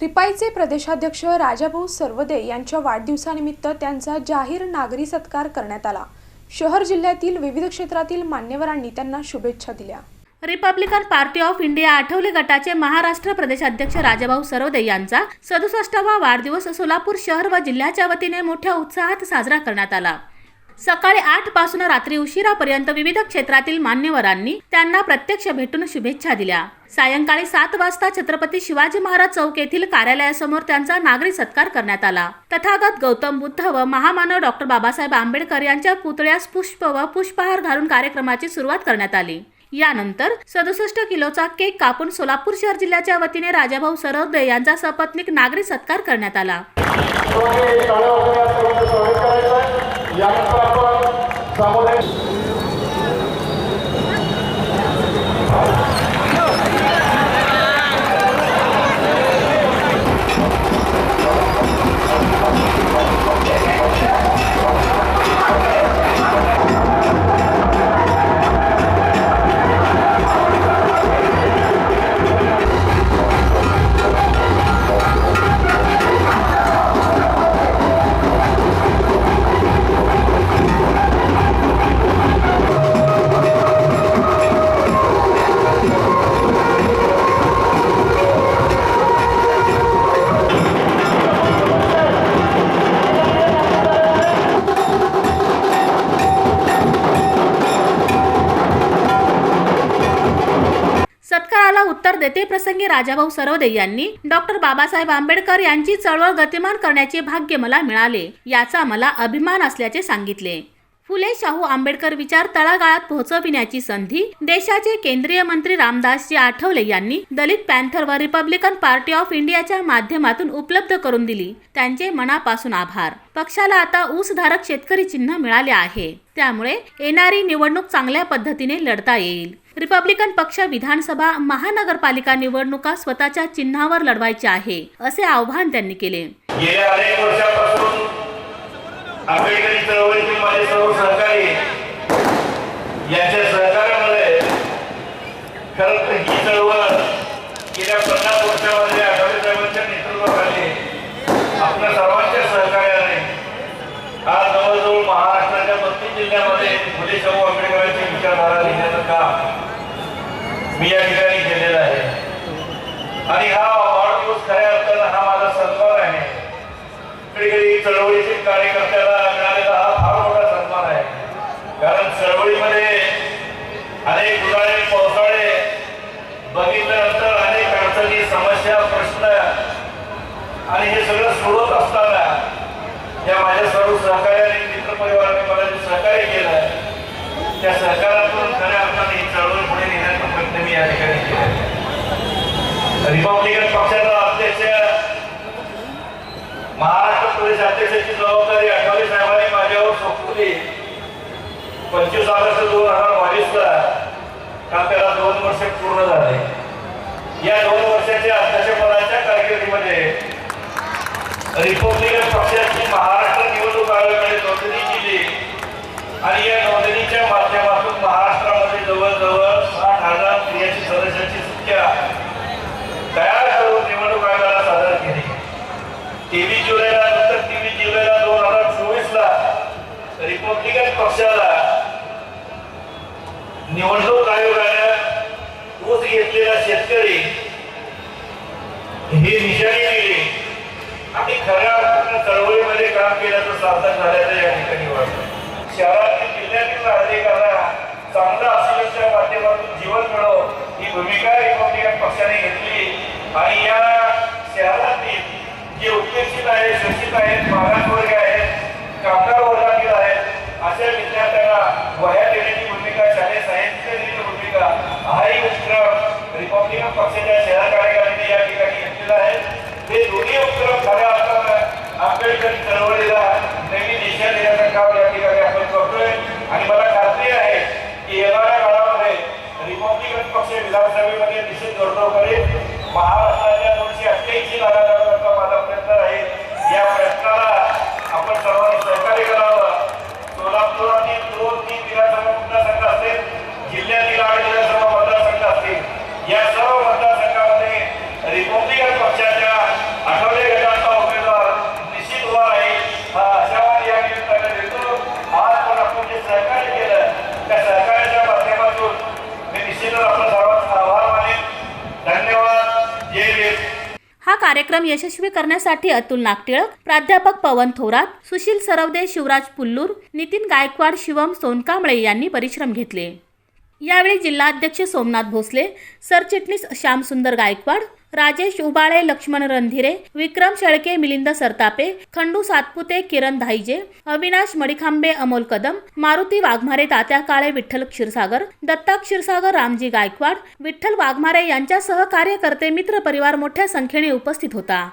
रिपाईचे प्रदेशाध्यक्ष राजाभाऊ सर्वदे यांच्या वाढदिवसानिमित्त त्यांचा जाहीर नागरी सत्कार करण्यात आला. शहर जिल्ह्यातील विविध क्षेत्रातील मान्यवरांनी त्यांना शुभेच्छा दिल्या. Republican party of India Athawale गटाचे महाराष्ट्र प्रदेशाध्यक्ष राजाभाऊ सरोदे यांचा सदुसष्टावा वाढदिवस सोलापूर शहर व जिल्ह्याच्या वतीने मोठ्या उत्साहात साजरा करण्यात आला. सकाळी आठपासून रात्री उशिरापर्यंत विविध क्षेत्रातील मान्यवरांनी त्यांना प्रत्यक्ष भेटून शुभेच्छा दिल्या. सायंकाळी सात वाजता छत्रपती शिवाजी महाराज चौक येथील कार्यालयासमोर त्यांचा नागरी सत्कार करण्यात आला. तथागत गौतम बुद्ध व महामानव डॉक्टर बाबासाहेब आंबेडकर यांच्या पुतळ्यास पुष्प व पुष्पहार घालून कार्यक्रमाची सुरुवात करण्यात आली. यानंतर सदुसष्ट किलोचा केक कापून सोलापूर शहर जिल्ह्याच्या वतीने राजाभाऊ सरोदे यांचा सपत्नीक नागरी सत्कार करण्यात आला. yang terdapat उत्तर देते प्रसंगी राजाभाऊ सरोदे यांनी. डॉक्टर बाबासाहेब आंबेडकर यांची चळवळ गतिमान करण्याचे भाग्य मला मिळाले याचा मला अभिमान असल्याचे सांगितले. फुले शाहू आंबेडकर विचार तळागाळात पोहोचविण्याची संधी देशाचे केंद्रीय मंत्री रामदासजी आठवले यांनी दलित पॅन्थर व रिपब्लिकन पार्टी ऑफ इंडियाच्या माध्यमातून उपलब्ध करून दिली. त्यांचे मनापासून आभार. पक्षाला आता ऊसधारक शेतकरी चिन्ह मिळाले आहे. त्यामुळे येणारी निवडणूक चांगल्या पद्धतीने लढता येईल. रिपब्लिकन पक्ष विधानसभा महानगरपालिका निवडणुका स्वतःच्या चिन्हावर लढवायचे आहे असे आव्हान त्यांनी केले. गेल्या अनेक वर्षापासून आंबेडकरी चळवळीतील माझे सर्व सहकारी यांच्या सहकार्यामुळे खरं तर ही चळवळ गेल्या पन्नास वर्षामध्ये आठवडे साहेबांच्या नेतृत्वाखाली आपल्या सर्वांच्या सहकार्याने आज जवळजवळ महाराष्ट्राच्या बत्तीस जिल्ह्यामध्ये फुले शाहू आंबेडकरांची विचारधारा लिहिण्याचं काम मी या ठिकाणी केलेला आहे. आणि हा वाढदिवस खऱ्या अर्थानं हा माझा सन्मान आहे. कधी चळवळीतील कार्यकर्त्याला मिळालेला हा फार मोठा सन्मान आहे. कारण चळवळीमध्ये अनेक उन्हाळे पावसाळे बघितल्यानंतर अनेक अडचणी समस्या प्रश्न आणि हे सगळं सोडवत असताना या माझ्या सर्व सहकार्याने मित्रपरिवाराने मला जे सहकार्य केलं त्या सहकारातून खऱ्या अर्थाने ही चळवळ पुढे नेण्याचा प्रयत्न मी या ठिकाणी केला रिपब्लिकन पक्षाचा अध्यक्ष महाराष्ट्र प्रदेश अध्यक्षाची जबाबदारी आठवले साहेबांनी माझ्यावर सोपवली. पंचवीस ऑगस्ट दोन हजार बावीसला काल त्याला दोन वर्ष पूर्ण झाले? या दोन वर्षाच्या अध्यक्षपदाच्या कारकिर्दीमध्ये रिपब्लिकन पक्षाची महाराष्ट्र निवडणूक आयोगाने नोंदणी आणि या नोंदणीच्या माध्यमातून महाराष्ट्रामध्ये जवळजवळ साठ हजार त्र्याऐंशी सदस्यांची संख्या तयार करून निवडणूक आयोगाला सादर केली. तेवीस जुलैला नंतर तेवीस जुलैला दोन हजार चोवीस ला रिपब्लिकन पक्षाला निवडणूक आयोगाने ऊस घेतलेला शेतकरी ही निशाणी दिली. आणि खऱ्या अर्थानं चळवळीमध्ये काम केल्याचं सार्थक झाल्याचं या ठिकाणी वाटतं. शहरातील जिल्ह्यातील नागरिकांना चांगलं असल्याच्या माध्यमातून जीवन मिळव ही भूमिका रिपब्लिकन पक्षाने घेतली. आणि या शहरातील जे उपेक्षित आहेत शोषित आहेत मागासवर्ग आहेत कामगार वर्गातील आहेत अशा विद्यार्थ्यांना वह्या देण्याची भूमिका शालेय साहित्य देण्याची भूमिका हाही उपक्रम रिपब्लिकन पक्षाच्या शहरात कार्यकारिणी या ठिकाणी घेतलेला आहे हे दोन्ही उपक्रम खऱ्या अर्थानं आंबेडकरी चळवळीला नवीन दिशा देण्याचं काम या ठिकाणी आपण करतोय आणि मला खात्री आहे की येणाऱ्या काळामध्ये रिपब्लिकन पक्ष विधानसभेमध्ये निश्चित जोडतो करेल महाराष्ट्राच्या दोनशे अठ्ठ्याऐंशी लाखांचा माझा प्रयत्न राहील या प्रयत्नाला आपण सर्वांनी सहकार्य करावं. सोलापूर आणि तीन विधानसभा मतदारसंघ असतील जिल्ह्यातील आठ विधानसभा मतदारसंघ असतील या सर्व मतदारसंघामध्ये रिपब्लिकन पक्षाच्या हा कार्यक्रम यशस्वी करण्यासाठी अतुल नागटिळक प्राध्यापक पवन थोरात सुशील सरवदे शिवराज पुल्लूर नितीन गायकवाड शिवम सोनकांबळे यांनी परिश्रम घेतले. यावेळी जिल्हाध्यक्ष सोमनाथ भोसले सरचिटणीस श्यामसुंदर गायकवाड राजेश उबाळे लक्ष्मण रणधिरे विक्रम शेळके मिलिंद सरतापे खंडू सातपुते किरण धाईजे अविनाश मडिखांबे अमोल कदम मारुती वाघमारे तात्या काळे विठ्ठल क्षीरसागर दत्ता क्षीरसागर रामजी गायकवाड विठ्ठल वाघमारे यांच्यासह कार्यकर्ते मित्र परिवार मोठ्या संख्येने उपस्थित होता.